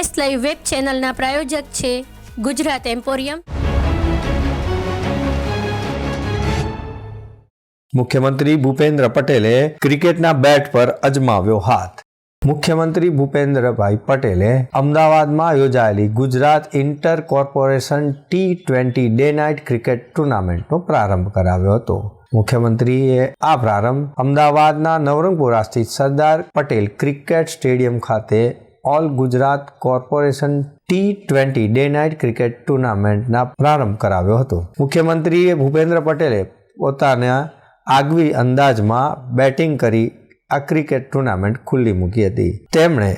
S live web ચેનલના પ્રાયોજક છે Gujarat emporium. મુખ્યમંત્રી ભૂપેન્દ્ર પટેલે ક્રિકેટના બેટ પર અજમાવ્યો હાથ. મુખ્યમંત્રી ભૂપેન્દ્રભાઈ પટેલે અમદાવાદમાં યોજાયેલી Gujarat inter corporation T twenty day night cricket ટુર્નામેન્ટનો પ્રારંભ કરાવ્યો હતો. મુખ્યમંત્રીએ આ પ્રારંભ અમદાવાદના નવરંગપુરા સ્થિત સરદાર પટેલ ક્રિકેટ સ્ટેડિયમ ખાતે all Gujarat corporation T twenty day night cricket ટુર્નામેન્ટના પ્રારંભ કરાવ્યો હતો. મુખ્યમંત્રીએ ભૂપેન્દ્ર પટેલે પોતાના આગવી અંદાજમાં બેટિંગ કરી આ ક્રિકેટ ટુર્નામેન્ટ ખુલ્લી મૂકી હતી. તેમણે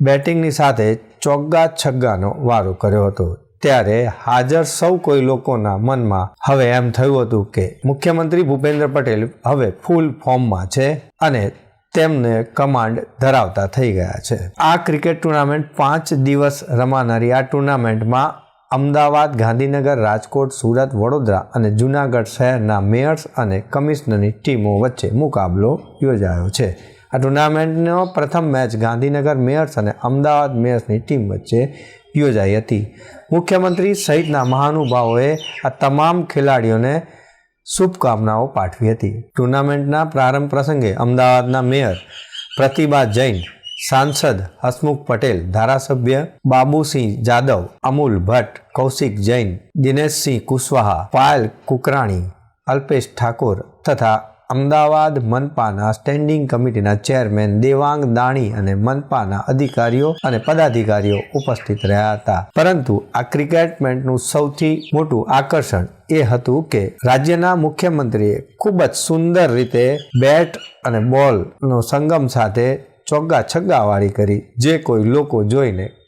બેટિંગની સાથે ચોગ્ગા છગ્ગાનો વારો કર્યો હતો. ત્યારે હાજર સૌ કોઈ લોકોના મનમાં હવે એમ થયું હતું કે મુખ્યમંત્રી ભૂપેન્દ્ર પટેલ હવે ફૂલ ફોર્મમાં છે અને તેમને કમાન્ડ ધરાવતા થઈ ગયા છે. આ ક્રિકેટ ટુર્નામેન્ટ પાંચ દિવસ રમાનારી આ ટુર્નામેન્ટમાં અમદાવાદ, ગાંધીનગર, રાજકોટ, સુરત, વડોદરા અને જૂનાગઢ શહેરના મેયર્સ અને કમિશનરની ટીમો વચ્ચે મુકાબલો યોજાયો છે. આ ટુર્નામેન્ટનો પ્રથમ મેચ ગાંધીનગર મેયર્સ અને અમદાવાદ મેયર્સની ટીમ વચ્ચે યોજાઈ હતી. મુખ્યમંત્રી સહિતના મહાનુભાવોએ આ તમામ ખેલાડીઓને શુભકામનાઓ પાઠવી હતી. ટુર્નામેન્ટના પ્રારંભ પ્રસંગે અમદાવાદના મેયર પ્રતિભા જૈન, સાંસદ હસમુખ પટેલ, ધારાસભ્ય બાબુસિંહ જાદવ, અમૂલ ભટ્ટ, કૌશિક જૈન, દિનેશસિંહ કુશવાહા, પાયલ કુકરાણી, અલ્પેશ ઠાકોર તથા અમદાવાદ મનપાના સ્ટેન્ડિંગ કમિટીના ચેરમેન દેવાંગ દાણી અને મનપાના અધિકારીઓ અને પદાધિકારીઓ ઉપસ્થિત રહ્યા હતા. પરંતુ આ ક્રિકેટ મેચનું સૌથી મોટું આકર્ષણ એ હતું કે રાજ્યના મુખ્યમંત્રીએ ખૂબ જ સુંદર રીતે બેટ અને બોલનો સંગમ સાથે ચોગ્ગા છગ્ગાવાળી કરી, જે કોઈ લોકો જોઈને